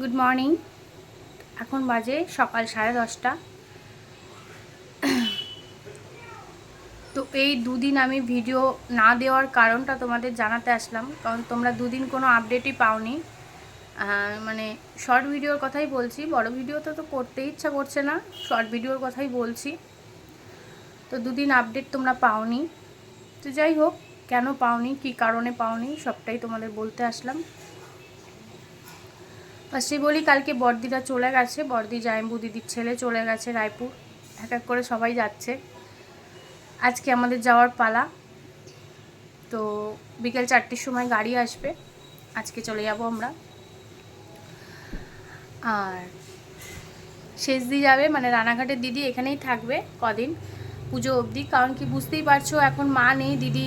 Good morning এখন বাজে সকাল সাড়ে দশটা। তো এই দুদিন আমি ভিডিও না দেওয়ার কারণটা তোমাদের জানাতে আসলাম, কারণ তোমরা দুদিন কোনো আপডেটই পাওনি। মানে শর্ট ভিডিওর কথাই বলছি, বড় ভিডিওতে তো করতেই ইচ্ছা করছে না শর্ট ভিডিওর কথাই বলছি। তো দুদিন আপডেট তোমরা পাওনি। তো যাই হোক, কেন পাওনি, কী কারণে পাওনি, সবটাই তোমাদের বলতে আসলাম। ফার্স্টে বলি কালকে বর্দিরা চলে গেছে। বর্দি জায়ম্বু দিদির ছেলে চলে গেছে রায়পুর। এক এক করে সবাই যাচ্ছে। আজকে আমাদের যাওয়ার পালা। তো বিকেল চারটের সময় গাড়ি আসবে। আজকে চলে যাব আমরা। আর শেষ দিয়ে যাবে। মানে রানাঘাটের দিদি এখানেই থাকবে কদিন পুজো অবধি। কারণ কি বুঝতেই পারছ, এখন মা নেই। দিদি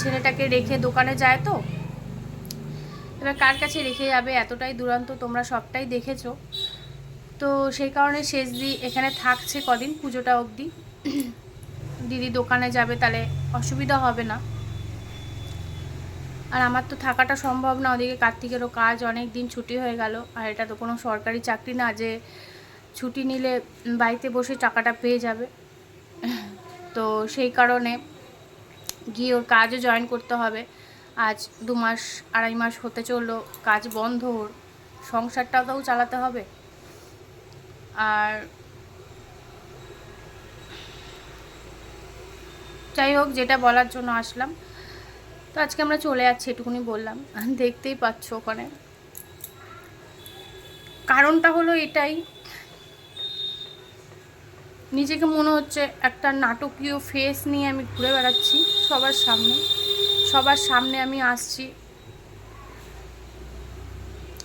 ছেলেটাকে রেখে দোকানে যায় তো। এবার কার কাছে রেখে যাবে? এতটাই দুরন্ত তোমরা সবটাই দেখেছ। তো সেই কারণে শেষ দি এখানে থাকছে কদিন? পুজোটা অবধি। দিদি দোকানে যাবে, তাহলে অসুবিধা হবে না। আর আমার তো থাকাটা সম্ভব না, ওদিকে কার্তিকেরও কাজ অনেক দিন ছুটি হয়ে গেল। আর এটা তো কোনো সরকারি চাকরি না যে ছুটি নিলে বাড়িতে বসে টাকাটা পেয়ে যাবে। তো সেই কারণে গিয়ে ওর কাজও জয়েন করতে হবে। আজ দু মাস, আড়াই মাস হতে চলল, কাজ বন্ধ ওর। সংসারটাও তো চালাতে হবে। আর যাই হোক, যেটা বলার জন্য আসলাম। তো আজকে আমরা চলে যাচ্ছি, এটুকুনি বললাম। দেখতেই পাচ্ছ ওখানে। কারণটা হলো এটাই। নিজেকে মনে হচ্ছে একটা নাটকীয় ফেস নিয়ে আমি ঘুরে বেড়াচ্ছি সবার সামনে। সবার সামনে আমি আসছি।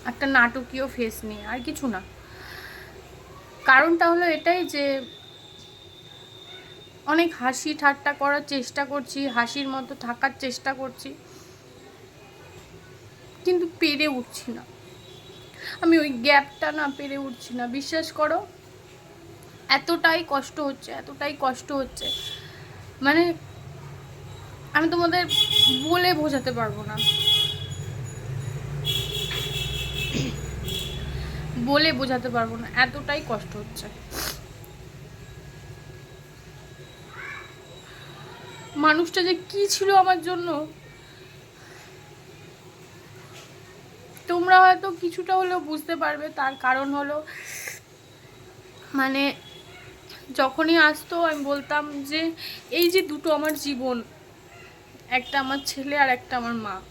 একটা নাটকীয় ফেস নিয়ে, আর কিছু না। কারণটা হলো এটাই যে, অনেক হাসি ঠাট্টা করার চেষ্টা করছি, হাসির মতো থাকার চেষ্টা করছি, কিন্তু পেরে উঠছি না। আমি ওই গ্যাপটা না পেরে উঠছি না। বিশ্বাস করো, এতটাই কষ্ট হচ্ছে, এতটাই কষ্ট হচ্ছে। মানে আমি তোমাদের বলে বোঝাতে পারব না। বলে বোঝাতে পারব না, এতটাই কষ্ট হচ্ছে। মানুষটা যে কি ছিল আমার জন্য, তোমরা হয়তো কিছুটা হলেও বুঝতে পারবে, তার কারণ হলো মানে যখনই আসতো আমি বলতাম যে, এই যে দুটো আমার জীবন একটা আমার ছেলে আর একটা আমার মা।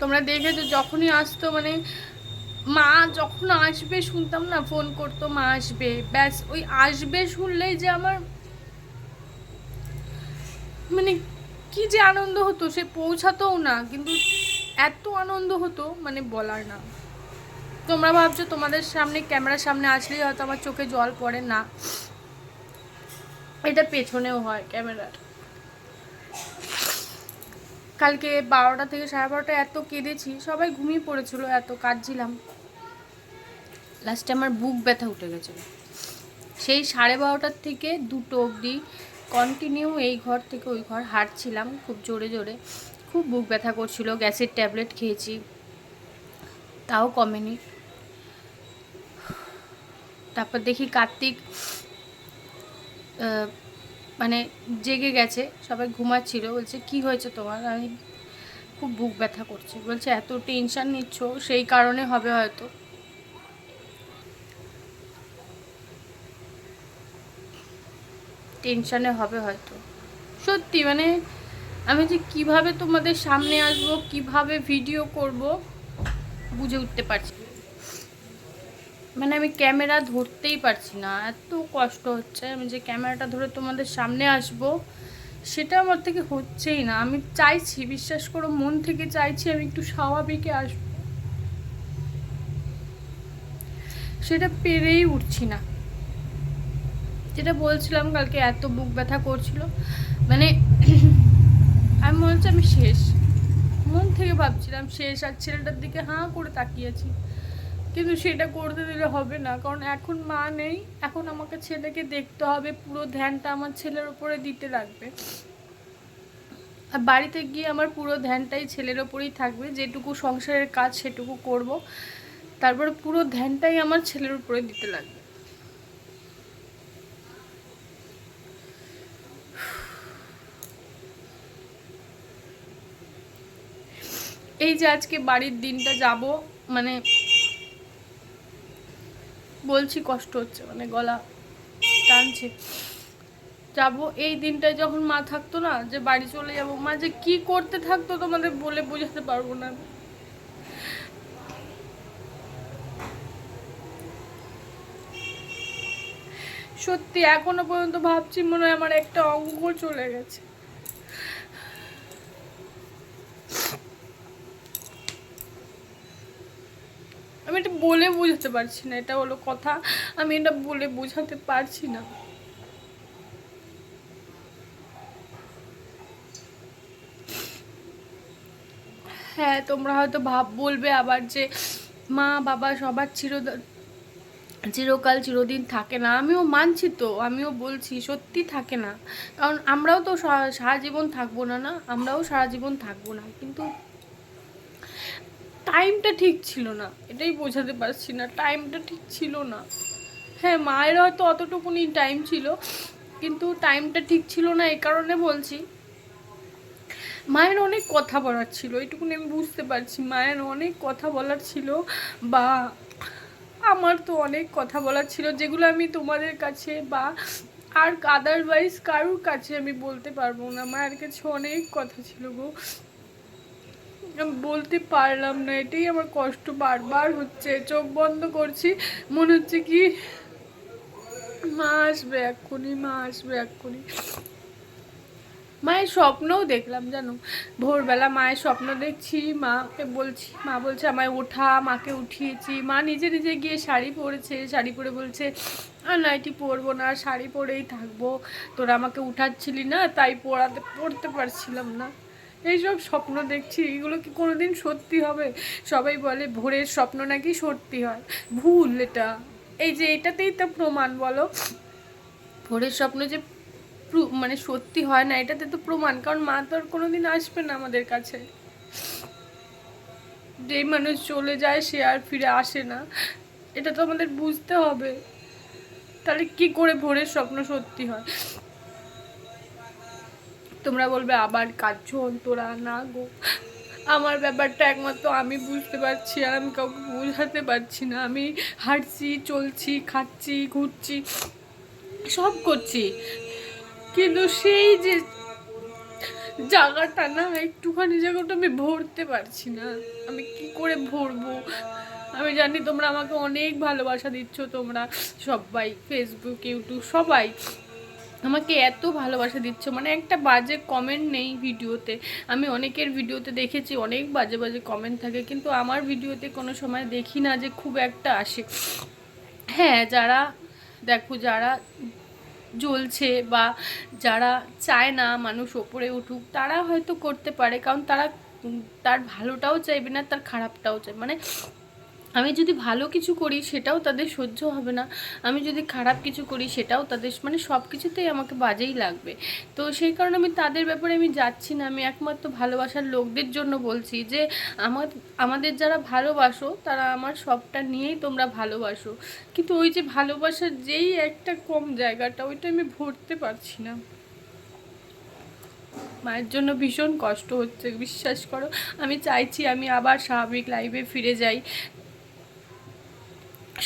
তোমরা দেখেছ, যখনই আসতো মানে মা যখন আসবে, শুনতাম না ফোন করতো, মা আসবে। ব্যাস, ওই আসবে শুনলেই যে আমার মানে কি যে আনন্দ হতো, সে পৌঁছাতেও না, কিন্তু এত আনন্দ হতো মানে বলার না। তোমরা ভাবছ, তোমাদের সামনে, ক্যামেরার সামনে আসলেই হয়তো আমার চোখে জল পড়ে, না। এটা পেছনেও হয় ক্যামেরার। কালকে বারোটা থেকে সাড়ে বারোটা এত কেঁদেছি, সবাই ঘুমিয়ে পড়েছিল, এত কাঁদছিলাম। লাস্টে আমার বুক ব্যথা উঠে গেছিল। সেই সাড়ে বারোটার থেকে দুটো অবধি কন্টিনিউ এই ঘর থেকে ওই ঘর হাঁটছিলাম, খুব জোরে জোরে। খুব বুক ব্যথা করছিল, গ্যাসের ট্যাবলেট খেয়েছি, তাও কমেনি। তারপর দেখি কার্তিক মানে জেগে গেছে, সবাই ঘুমাচ্ছিল, বলছে, কি হয়েছে তোমার? আমি খুব বুক ব্যথা করছে। বলছে, এত টেনশন নিচ্ছ, সেই কারণে হবে হয়তো। টেনশানে হবে হয়তো। সত্যি মানে আমি যে কীভাবে তোমাদের সামনে আসব, কীভাবে ভিডিও করব, বুঝে উঠতে পারছি। মানে আমি ক্যামেরা ধরতেই পারছি না। এত কষ্ট হচ্ছে আমি যে ক্যামেরাটা ধরে তোমাদের সামনে আসব, সেটা আমার থেকে হচ্ছেই না। আমি চাইছি, বিশ্বাস করো, মন থেকে চাইছি আমি একটু স্বাভাবিকে আসব। সেটা পেরেই উঠছি না। যেটা বলছিলাম, কালকে এত বুক ব্যথা করছিল। মানে আমি মনে হচ্ছে আমি শেষ। মন থেকে ভাবছিলাম শেষ, আর ছেলেটার দিকে হাঁ করে তাকিয়েছি কিন্তু সেটা করতে দিলে হবে না। কারণ এখন মা নেই, এখন আমাকে ছেলেকে দেখতে হবে, পুরো ধ্যানটা আমার ছেলের উপরে দিতে লাগবে। আর বাড়িতে গিয়ে আমার পুরো ধ্যানটাই ছেলের ওপরেই থাকবে, যেটুকু সংসারের কাজ সেটুকু করব। তারপরে পুরো ধ্যানটাই আমার ছেলের উপরে দিতে লাগবে। এই যে আজকে বাড়ির দিনটা যাব মানে বলছি, কষ্ট হচ্ছে মানে গলা টানছে যাব, এই দিনটায় যখন মা থাকতো না, যে বাড়ি চলে যাব, মা যে কি করতে থাকতো তোমাদের বলে বোঝাতে পারব না। সত্যি, এখনও পর্যন্ত ভাবছি মনে হয় আমার একটা অঙ্গ চলে গেছে আমি এটা বলে বোঝাতে পারছি না, এটা হলো কথা। আমি এটা বলে বোঝাতে পারছি না। হ্যাঁ তোমরা হয়তো ভাব, বলবে আবার যে, মা, বাবা সবার চির, চিরকাল চিরদিন থাকে না। আমিও মানছি তো, আমিও বলছি, সত্যি থাকে না। কারণ আমরাও তো সারা জীবন থাকব না না? আমরাও সারা জীবন থাকব না। কিন্তু টাইমটা ঠিক ছিল না। এটাই বোঝাতে পারছি না। টাইমটা ঠিক ছিল না। হ্যাঁ মায়ের হয়তো অতটুকুনি টাইম ছিল, কিন্তু টাইমটা ঠিক ছিল না এই কারণে বলছি। মায়ের অনেক কথা বলার ছিল এইটুকুনি আমি বুঝতে পারছি। মায়ের অনেক কথা বলার ছিল বা আমার তো অনেক কথা বলার ছিল, যেগুলো আমি তোমাদের কাছে বা আর আদারওয়াইজ কারোর কাছে আমি বলতে পারব না। মায়ের কাছে অনেক কথা ছিল গো। বলতে পারলাম না, এটাই আমার কষ্ট, বারবার হচ্ছে, চোখ বন্ধ করছি, মনে হচ্ছে কি মা আসবে এক্ষুনি, মা আসবে এক্ষুনি। মায়ের স্বপ্নও দেখলাম, জানো? ভোরবেলা মায়ের স্বপ্ন দেখছি, মাকে বলছি, মা বলছে, আমায় ওঠা, মাকে উঠিয়েছি। মা নিজে নিজে গিয়ে শাড়ি পরেছে, শাড়ি পরে বলছে আর নাইটি পরবো না, শাড়ি পরেই থাকব। তোরা আমাকে উঠাচ্ছিলি না, তাই পড়াতে পড়তে পারছিলাম না। এইসব স্বপ্ন দেখছি, এগুলো কি কোনোদিন সত্যি হবে? সবাই বলে ভোরের স্বপ্ন নাকি সত্যি হয়। ভুল এটা। এই যে এটাতেই তো প্রমাণ বলো। ভোরের স্বপ্ন যে মানে সত্যি হয় না, এটাতে তো প্রমাণ। কারণ মা তো আর কোনোদিন আসবে না আমাদের কাছে। যেই মানুষ চলে যায়, সে আর ফিরে আসে না। এটা তো আমাদের বুঝতে হবে। তাহলে কি করে ভোরের স্বপ্ন সত্যি হয়? তোমরা বলবে, আবার কাঁদছো তোরা না গো। আমার ব্যাপারটা একমাত্র আমি বুঝতে পারছি, আর আমি কাউকে বোঝাতে পারছি না। আমি হাঁটছি, চলছি, খাচ্ছি, ঘুরছি, সব করছি। কিন্তু সেই যে জায়গাটা না, একটুখানি জায়গাটা আমি ভরতে পারছি না। আমি কি করে ভরবো? আমি জানি তোমরা আমাকে অনেক ভালোবাসা দিচ্ছ, তোমরা সবাই ফেসবুক ইউটিউব সবাই। আমাকে এত ভালোবাসা দিচ্ছ। মানে একটা বাজে কমেন্ট নেই ভিডিওতে। আমি অনেকের ভিডিওতে দেখেছি, অনেক বাজে বাজে কমেন্ট থাকে, কিন্তু আমার ভিডিওতে কোনো সময় দেখি না যে খুব একটা আসে। হ্যাঁ যারা, দেখো, যারা জ্বলছে বা যারা চায় না মানুষ ওপরে উঠুক, তারা হয়তো করতে পারে, কারণ তারা তার ভালোটাও চাইবে না, তার খারাপটাও চাইবে। মানে আমি যদি ভালো কিছু করি, সেটাও তাদের সহ্য হবে না। আমি যদি খারাপ কিছু করি, সেটাও তাদের মানে সব কিছুতেই আমাকে বাজেই লাগবে। তো সেই কারণে আমি তাদের ব্যাপারে আমি যাচ্ছি না। আমি একমাত্র ভালোবাসার লোকদের জন্য বলছি যে, আমার, আমাদের যারা ভালোবাসো, তারা আমার সবটা নিয়েই তোমরা ভালোবাসো। কিন্তু ওই যে ভালোবাসার যেই একটা কম জায়গাটা, ওইটা আমি ভরতে পারছি না। মায়ের জন্য ভীষণ কষ্ট হচ্ছে। বিশ্বাস করো, আমি চাইছি আমি আবার স্বাভাবিক লাইফে ফিরে যাই।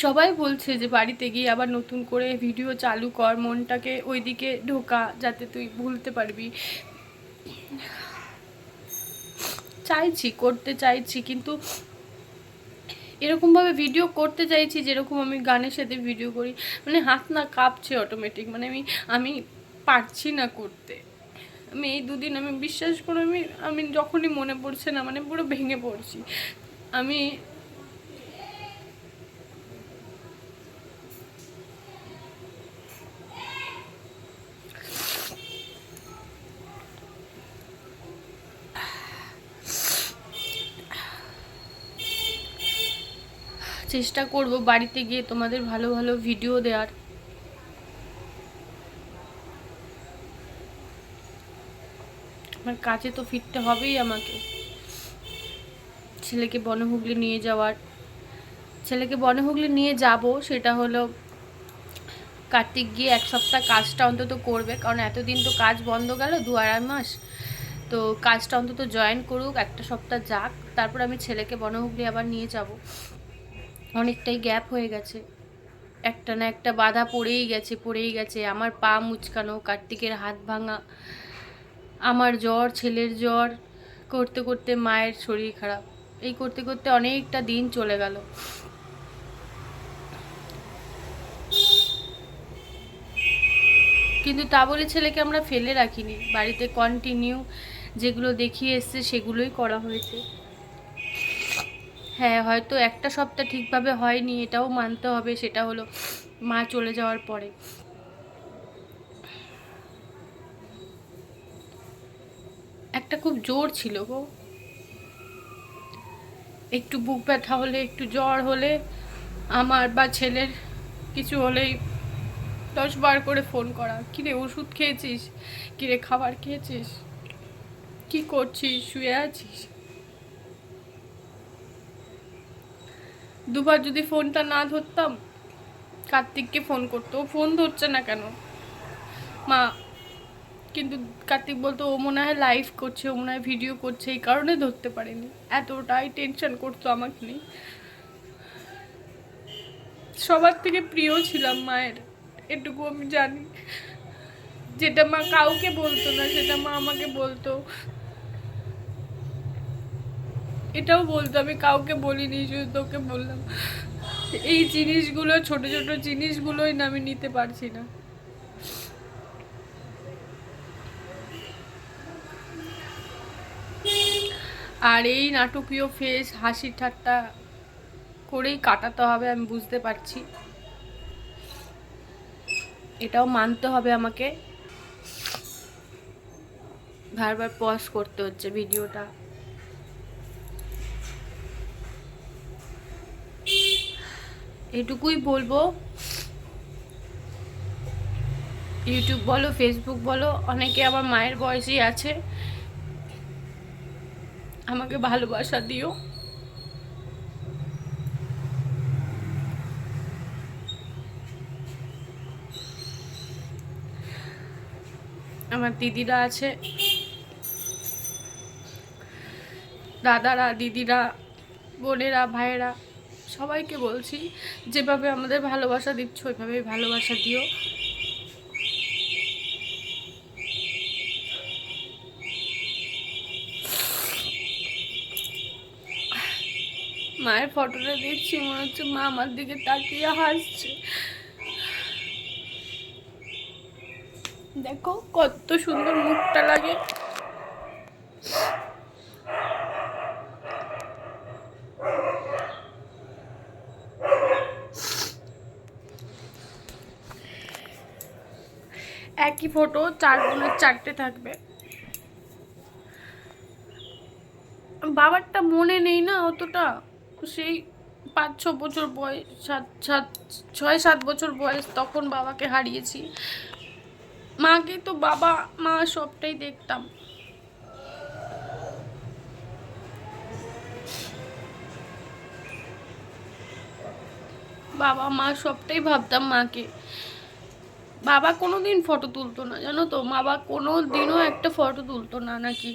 সবাই বলছে যে বাড়িতে গিয়ে আবার নতুন করে ভিডিও চালু কর, মনটাকে ওইদিকে ঢোকা যাতে তুই ভুলতে পারবি। চাইছি, করতে চাইছি, কিন্তু এরকমভাবে ভিডিও করতে চাইছি যেরকম আমি গানের সাথে ভিডিও করি। মানে হাত না কাঁপছে অটোমেটিক মানে আমি আমি পারছি না করতে। আমি এই দুদিন, আমি বিশ্বাস করে আমি আমি যখনই মনে পড়ছে না মানে পুরো ভেঙে পড়ছি। আমি চেষ্টা করব বাড়িতে গিয়ে তোমাদের ভালো ভালো ভিডিও দেওয়ার। আর কাজে তো ফিরতে হবেই আমাকে। ছেলেকে বনহুগলি নিয়ে যাওয়ার। ছেলেকে বনহুগলি নিয়ে যাব, সেটা হলো কার্তিক গিয়ে এক সপ্তাহ কাজটা অন্তত করবে, কারণ এতদিন তো কাজ বন্ধ গেল দু আড়াই মাস। তো কাজটা অন্তত জয়েন করুক, একটা সপ্তাহ যাক, তারপর আমি ছেলেকে বনহুগলি আবার নিয়ে যাব। অনেকটাই গ্যাপ হয়ে গেছে। একটা না একটা বাধা পড়েই গেছে পড়েই গেছে। আমার পা মুচকানো, কার্তিকের হাত ভাঙা, আমার জ্বর, ছেলের জ্বর, করতে করতে মায়ের শরীর খারাপ। এই করতে করতে অনেকটা দিন চলে গেল। কিন্তু তা বলে ছেলেকে আমরা ফেলে রাখিনি। বাড়িতে কন্টিনিউ যেগুলো দেখিয়ে এসছে সেগুলোই করা হয়েছে। হ্যাঁ হয়তো একটা সপ্তাহ ঠিকভাবে হয়নি, এটাও মানতে হবে, সেটা হলো মা চলে যাওয়ার পরে। একটা খুব জোর ছিল গো। একটু বুক ব্যথা হলে, একটু জ্বর হলে, আমার বা ছেলের কিছু হলেই দশ বার করে ফোন করা, কিরে, ওষুধ খেয়েছিস? কিরে, খাবার খেয়েছিস? কি করছিস? শুয়ে আছিস? দুবার যদি ফোনটা না ধরতাম, কার্তিককে ফোন করতো। ও ফোন ধরছে না কেন? মা, কিন্তু কার্তিক বলতো, ও মনে হয় লাইভ করছে, ও মনে হয় ভিডিও করছে। এই কারণে ধরতে পারেনি। এতটাই টেনশন করতো আমাকে নিয়ে। সবার থেকে প্রিয় ছিলাম মায়ের, এটুকু আমি জানি। যেটা মা কাউকে বলতো না, সেটা মা আমাকে বলতো। এটাও বলতো আমি কাউকে বলিনি, শুধু তোকে বললাম। এই জিনিসগুলো, ছোট ছোট জিনিসগুলোই না আমি নিতে পারছি না। আর এই নাটকীয় ফেস হাসি ঠাট্টা করেই কাটাতে হবে, আমি বুঝতে পারছি। এটাও মানতে হবে আমাকে। বারবার পজ করতে হচ্ছে ভিডিওটা। এটুকুই বলব। ইউটিউব বলো ফেসবুক বলো, অনেকে আমার মায়ের বয়সী আছে। আমাকে ভালোবাসা দিও। আমার দিদিরা আছে। দাদারা, দিদিরা, বোনেরা, ভাইয়েরা। সবাইকে বলছি, যেভাবে আমাদের ভালোবাসা দিচ্ছ, ওইভাবেই ভালোবাসা দিও। মায়ের ফটোটা দেখছি, মনে হচ্ছে মা আমার দিকে তাকিয়ে হাসছে। দেখো, কত সুন্দর মুখটা লাগে। ফটো চার বোনের চারটে থাকবে। বাবারটা মনে নেই না অতটা। সেই পাঁচ, ছ বছর বয়স, সাত সাত, ছয়, সাত বছর বয়স তখন বাবাকে হারিয়েছি। মাকে তো বাবা, মা সবটাই দেখতাম। বাবা, মা সবটাই ভাবতাম মাকে। বাবা কোনো দিন ফটো তুলতো না, জানো তো? বাবা কোনো দিনও একটা ফটো তুলতো না নাকি?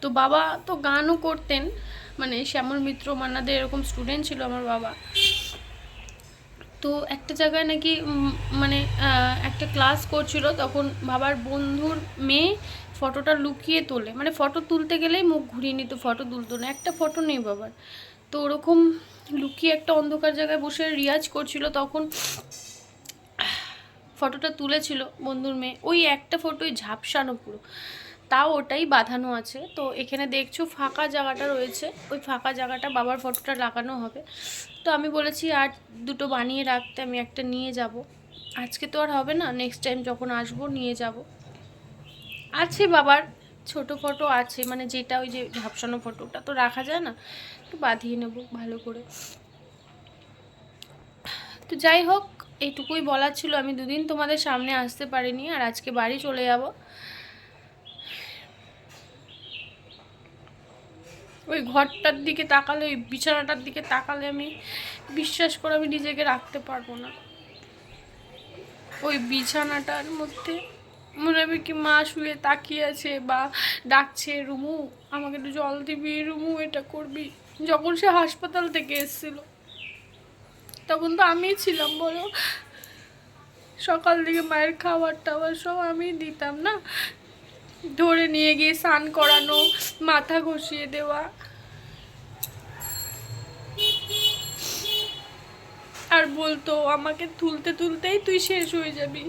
তো বাবা তো গানও করতেন মানে শ্যামল মিত্র, মান্নাদের এরকম স্টুডেন্ট ছিল আমার বাবা। তো একটা জায়গায় নাকি মানে একটা ক্লাস করছিল, তখন বাবার বন্ধুর মেয়ে ফটোটা লুকিয়ে তোলে। মানে ফটো তুলতে গেলেই মুখ ঘুরিয়ে নিত ফটো তুলতো না। একটা ফটো নেই বাবার। তো ওরকম লুকিয়ে একটা অন্ধকার জায়গায় বসে রিয়াজ করছিল, তখন ফটোটা তুলেছিল বন্ধুর মেয়ে। ওই একটা ফটোই ঝাপসানো পুরো। তাও ওটাই বাঁধানো আছে। তো এখানে দেখছ ফাঁকা জায়গাটা রয়েছে। ওই ফাঁকা জায়গাটা বাবার ফটোটা লাগানো হবে। তো আমি বলেছি, আর দুটো বানিয়ে রাখতে আমি একটা নিয়ে যাব। আজকে তো আর হবে না। নেক্সট টাইম যখন আসব নিয়ে যাব। আছে বাবার ছোট ফটো আছে। মানে যেটা ওই যে ঝাপসানো ফটোটা তো রাখা যায় না? একটু বাঁধিয়ে নেব ভালো করে। তো যাই হোক এইটুকুই বলার ছিল। আমি দুদিন তোমাদের সামনে আসতে পারিনি আর আজকে বাড়ি চলে যাব। ওই ঘরটার দিকে তাকালে, ওই বিছানাটার দিকে তাকালে আমি বিশ্বাস করে আমি নিজেকে রাখতে পারব না। ওই বিছানাটার মধ্যে মনে হবে কি মা শুয়ে তাকিয়ে আছে বা ডাকছে, রুমু, আমাকে একটু জল দিবি, রুমু, এটা করবি। যখন সে হাসপাতাল থেকে এসেছিল তখন তো আমিই ছিলাম বলো। সকাল থেকে মায়ের খাবার টাবার সব আমিই দিতাম না? ধরে নিয়ে গিয়ে স্নান করানো, মাথা ঘষিয়ে দেওয়া। আর বলতো, আমাকে তুলতে তুলতেই তুই শেষ হয়ে যাবি।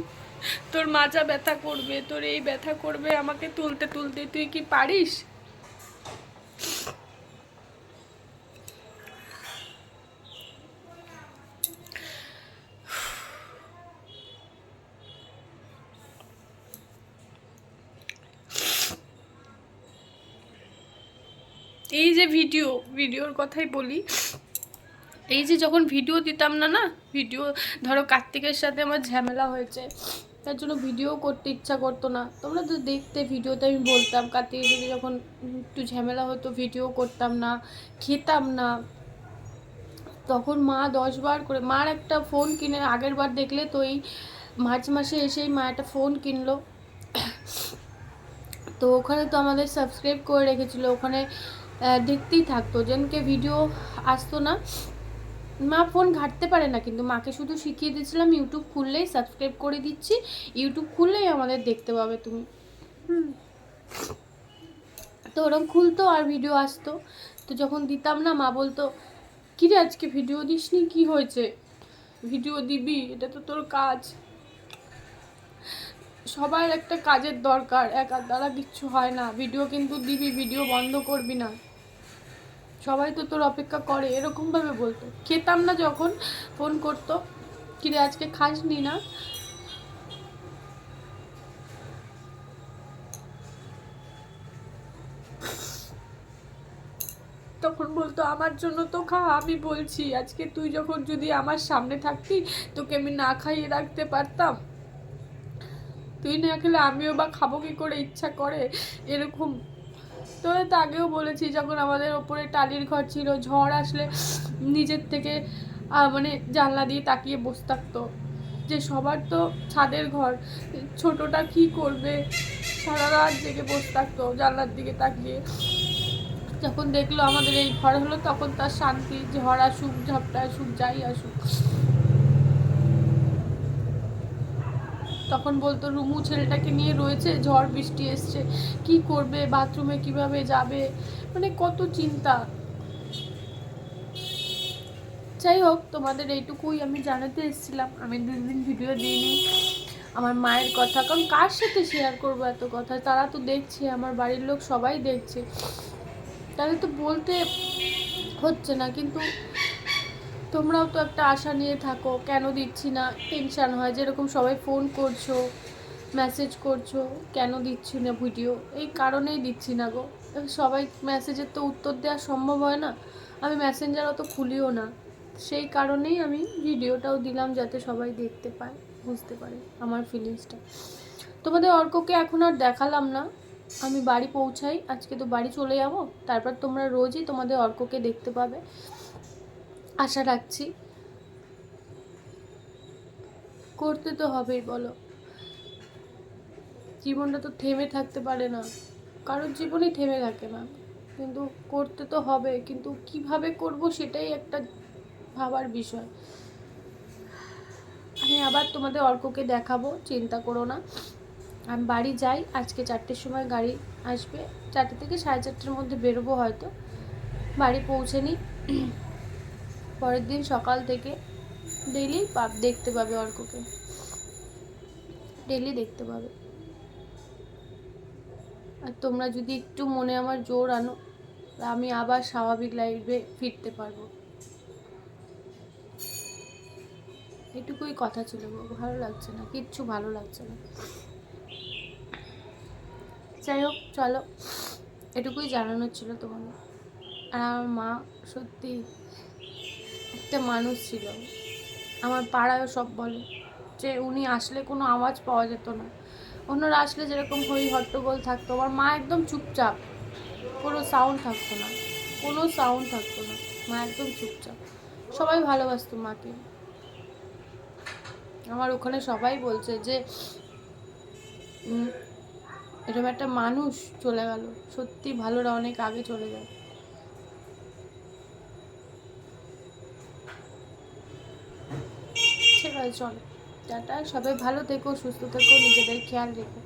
তোর মাজা ব্যথা করবে, তোর এই ব্যথা করবে, আমাকে তুলতে তুলতে তুই কি পারিস? এই যে ভিডিও, ভিডিওর কথাই বলি। এই যে যখন ভিডিও দিতাম না না? ভিডিও, ধরো কার্তিকের সাথে আমার ঝামেলা হয়েছে, তার জন্য ভিডিও করতে ইচ্ছা করতো না। তোমরা তো দেখতে ভিডিওতে আমি বলতাম, কার্তিকের সাথে যখন একটু ঝামেলা হতো, ভিডিও করতাম না, খেতাম না। তখন মা দশবার করে, মার একটা ফোন কিনে, আগের বার দেখলে তো এই মার্চ মাসে এসেই মা একটা ফোন কিনলো। তো ওখানে তো আমাদের সাবস্ক্রাইব করে রেখেছিল, ওখানে দেখতেই থাকতো যেনকে ভিডিও আসতো না। মা ফোন ঘাঁটতে পারে না, কিন্তু মাকে শুধু শিখিয়ে দিয়েছিলাম ইউটিউব খুললেই সাবস্ক্রাইব করে দিচ্ছি। ইউটিউব খুললেই আমাদের দেখতে পাবে তুমি। হুম। তো ওরকম খুলতো আর ভিডিও আসতো। তো যখন দিতাম না, মা বলতো, কিরে আজকে ভিডিও দিসনি? কি হয়েছে? ভিডিও দিবি? এটা তো তোর কাজ। সবার একটা কাজের দরকার একার দ্বারা কিচ্ছু হয় না। ভিডিও কিন্তু দিবি ভিডিও বন্ধ করবি না। সবাই তো তোর অপেক্ষা করে, এরকমভাবে বলতো। খেতাম না যখন, ফোন করতো কিরে আজকে খাসনি না? তখন বলতো, আমার জন্য তো খা, আমি বলছি, আজকে তুই যখন যদি আমার সামনে থাকতি, তোকে আমি না খাইয়ে রাখতে পারতাম। তুই না খেলে আমিও বা খাব কি করে, ইচ্ছা করে। এরকম তোরা তো আগেও বলেছি, যখন আমাদের ওপরে টালির ঘর ছিল, ঝড় আসলে নিজের থেকে মানে জানলা দিয়ে তাকিয়ে বসে থাকতো। যে সবার তো ছাদের ঘর, ছোটটা কি করবে? সারা রাত জেগে বসে থাকতো জানলার দিকে তাকিয়ে। যখন দেখল আমাদের এই ঘর হলো, তখন তার শান্তি, ঝড় আসুক ঝাপটা আসুক, যাই আসুক। তখন বলতো, রুমু, ছেলেটাকে নিয়ে রয়েছে, ঝড় বৃষ্টি এসছে। কি করবে? বাথরুমে কীভাবে যাবে? মানে কত চিন্তা। যাই হোক, তোমাদের এইটুকুই আমি জানাতে এসেছিলাম। আমি দুই দিন ভিডিও দিইনি আমার মায়ের কথা, কারণ কার সাথে শেয়ার করব এত কথা? তারা তো দেখছে, আমার বাড়ির লোক সবাই দেখছে। তাদের তো বলতে হচ্ছে না, কিন্তু তোমরাও তো একটা আশা নিয়ে থাকো, কেন দিচ্ছি না? টেনশান হয়, যেরকম সবাই ফোন করছ মেসেজ করছ, কেন দিচ্ছি না ভিডিও এই কারণেই দিচ্ছি না গো। সবাই মেসেজের তো উত্তর দেওয়া সম্ভব হয় না। আমি মেসেঞ্জার অত খুলিও না। সেই কারণেই আমি ভিডিওটাও দিলাম যাতে সবাই দেখতে পায়, বুঝতে পারে আমার ফিলিংসটা তোমাদের অর্ককে এখন আর দেখালাম না। আমি বাড়ি পৌঁছাই, আজকে তো বাড়ি চলে যাব। তারপর তোমরা রোজই তোমাদের অর্ককে দেখতে পাবে। আশা রাখছি। করতে তো হবেই, বলো। জীবনটা তো থেমে থাকতে পারে না। কারোর জীবনই থেমে থাকে না। কিন্তু করতে তো হবে, কিন্তু কীভাবে করব সেটাই একটা ভাবার বিষয়। আমি আবার তোমাদের অর্ককে দেখাবো, চিন্তা করো না। আমি বাড়ি যাই, আজকে চারটের সময় গাড়ি আসবে। চারটে থেকে সাড়ে চারটের মধ্যে বেরোবো হয়তো। বাড়ি পৌঁছে নিই। পরের দিন সকাল থেকে ডেলি পাপ দেখতে পাবে অর্ককে। ডেলি দেখতে পাবে। আর তোমরা যদি একটু মনে আমার জোর আনো, আমি আবার স্বাভাবিক লাইফে ফিরতে পারব। এটুকুই কথা ছিল ভালো লাগছে না, কিচ্ছু ভালো লাগছে না। যাই হোক, চলো। এটুকুই জানানোর ছিল তোমাদের। আর আমার মা সত্যি একটা মানুষ ছিল। আমার পাড়ায়ও সব বলে যে উনি আসলে কোনো আওয়াজ পাওয়া যেত না। অন্যরা আসলে যেরকম হই হট্টগোল থাকতো। আমার মা একদম চুপচাপ। কোনো সাউন্ড থাকতো না। কোনো সাউন্ড থাকতো না। মা একদম চুপচাপ। সবাই ভালোবাসতো মাকে। আমার ওখানে সবাই বলছে যে এরকম একটা মানুষ চলে গেল। সত্যি ভালোরা অনেক আগে চলে যায় ঠিক আছে চলো। টাটা সবাই ভালো থেকো সুস্থ থেকো নিজেদের খেয়াল রেখো।